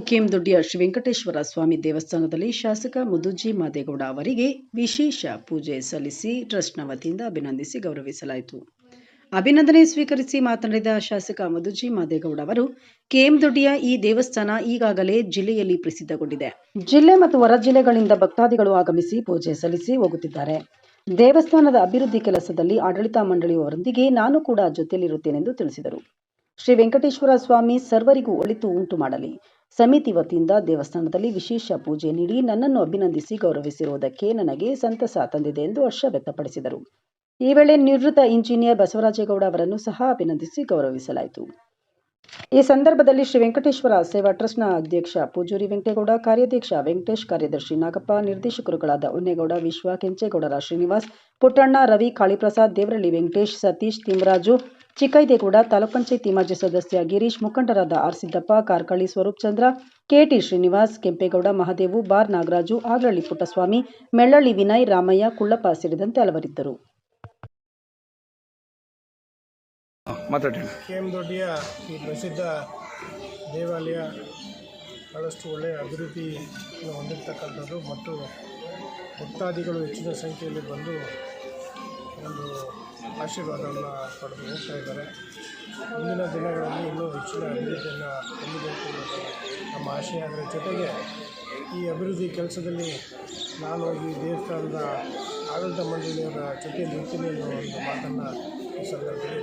ಕೆಎಂದೊಡ್ಡಿಯ ಶ್ರೀ ವೆಂಕಟೇಶ್ವರ ಸ್ವಾಮಿ ದೇವಸ್ಥಾನದಲ್ಲಿ ಶಾಸಕ ಮುದುಜಿ ಮಾದೇಗೌಡ ಅವರಿಗೆ ವಿಶೇಷ ಪೂಜೆ ಸಲ್ಲಿಸಿ ಟ್ರಸ್ಟ್ನ ವತಿಯಿಂದ ಅಭಿನಂದಿಸಿ ಗೌರವಿಸಲಾಯಿತು. ಅಭಿನಂದನೆ ಸ್ವೀಕರಿಸಿ ಮಾತನಾಡಿದ ಶಾಸಕ ಮಧುಜಿ ಮಾದೇಗೌಡ ಅವರು ಕೆಎಂದೊಡ್ಡಿಯ ಈ ದೇವಸ್ಥಾನ ಈಗಾಗಲೇ ಜಿಲ್ಲೆಯಲ್ಲಿ ಪ್ರಸಿದ್ಧಗೊಂಡಿದೆ. ಜಿಲ್ಲೆ ಮತ್ತು ಹೊರ ಜಿಲ್ಲೆಗಳಿಂದ ಭಕ್ತಾದಿಗಳು ಆಗಮಿಸಿ ಪೂಜೆ ಸಲ್ಲಿಸಿ ಹೋಗುತ್ತಿದ್ದಾರೆ. ದೇವಸ್ಥಾನದ ಅಭಿವೃದ್ಧಿ ಕೆಲಸದಲ್ಲಿ ಆಡಳಿತ ಮಂಡಳಿಯವರೊಂದಿಗೆ ನಾನು ಕೂಡ ಜೊತೆಯಲ್ಲಿರುತ್ತೇನೆಂದು ತಿಳಿಸಿದರು. ಶ್ರೀ ವೆಂಕಟೇಶ್ವರ ಸ್ವಾಮಿ ಸರ್ವರಿಗೂ ಒಳಿತು ಉಂಟು ಮಾಡಲಿ. ಸಮಿತಿ ವತಿಯಿಂದ ದೇವಸ್ಥಾನದಲ್ಲಿ ವಿಶೇಷ ಪೂಜೆ ನೀಡಿ ನನ್ನನ್ನು ಅಭಿನಂದಿಸಿ ಗೌರವಿಸಿರುವುದಕ್ಕೆ ನನಗೆ ಸಂತಸ ತಂದಿದೆ ಎಂದು ಹರ್ಷ ವ್ಯಕ್ತಪಡಿಸಿದರು. ಈ ವೇಳೆ ನಿವೃತ್ತ ಇಂಜಿನಿಯರ್ ಬಸವರಾಜೇಗೌಡ ಅವರನ್ನು ಸಹ ಅಭಿನಂದಿಸಿ ಗೌರವಿಸಲಾಯಿತು. ಈ ಸಂದರ್ಭದಲ್ಲಿ ಶ್ರೀ ವೆಂಕಟೇಶ್ವರ ಸೇವಾ ಟ್ರಸ್ಟ್ನ ಅಧ್ಯಕ್ಷ ಪೂಜೂರಿ ವೆಂಕಟೇಗೌಡ, ಕಾರ್ಯಾಧ್ಯಕ್ಷ ವೆಂಕಟೇಶ್, ಕಾರ್ಯದರ್ಶಿ ನಾಗಪ್ಪ, ನಿರ್ದೇಶಕರುಗಳಾದ ಉನ್ನೇಗೌಡ, ವಿಶ್ವ ಕೆಂಚೇಗೌಡರ ಶ್ರೀನಿವಾಸ್, ಪುಟ್ಟಣ್ಣ ರವಿ, ಕಾಳಿಪ್ರಸಾದ್, ದೇವರಳ್ಳಿ ವೆಂಕಟೇಶ್, ಸತೀಶ್ ತಿಮ್ಮರಾಜು ಚಿಕ್ಕೈದೇಗೌಡ ತಾಲೂಕ್ ಪಂಚಾಯತಿ ಮಾಜಿ ಸದಸ್ಯ ಗಿರೀಶ್ ಮುಖಂಡರಾದ R Siddappa Karkali Swaroop Chandra K T Srinivas Kempegowda Mahadevu bar Nagaraju Agralli Puttaswamy Mellalli Vinay Ramaiah Kullappa ಸೇರಿದಂತೆ ಹಲವರಿದ್ದರು. ಮಾತಾಡಿ ಕೆ ಎಂ ಈ ಪ್ರಸಿದ್ಧ ದೇವಾಲಯ ಬಹಳಷ್ಟು ಒಳ್ಳೆಯ ಅಭಿವೃದ್ಧಿಯನ್ನು ಹೊಂದಿರತಕ್ಕಂಥದ್ದು ಮತ್ತು ಭಕ್ತಾದಿಗಳು ಹೆಚ್ಚಿನ ಸಂಖ್ಯೆಯಲ್ಲಿ ಬಂದು ಒಂದು ಆಶೀರ್ವಾದವನ್ನು ಪಡೆದು ಹೋಗ್ತಾ ಇದ್ದಾರೆ. ಮುಂದಿನ ದಿನಗಳಲ್ಲಿ ಇನ್ನೂ ಹೆಚ್ಚಿನ ಅಭಿವೃದ್ಧಿಯನ್ನು ಹೊಂದಬೇಕು ನಮ್ಮ ಆಶಯ ಅದರ ಜೊತೆಗೆ ಈ ಅಭಿವೃದ್ಧಿ ಕೆಲಸದಲ್ಲಿ ನಾನು ಈ ದೇವಸ್ಥಾನದ ಆಡಳಿತ ಮಂಡಳಿಯವರ ಜೊತೆಯಲ್ಲಿ ಇರ್ತೀನಿ ಅನ್ನೋ ಒಂದು ಮಾತನ್ನು ಈ ಸಂದರ್ಭದಲ್ಲಿ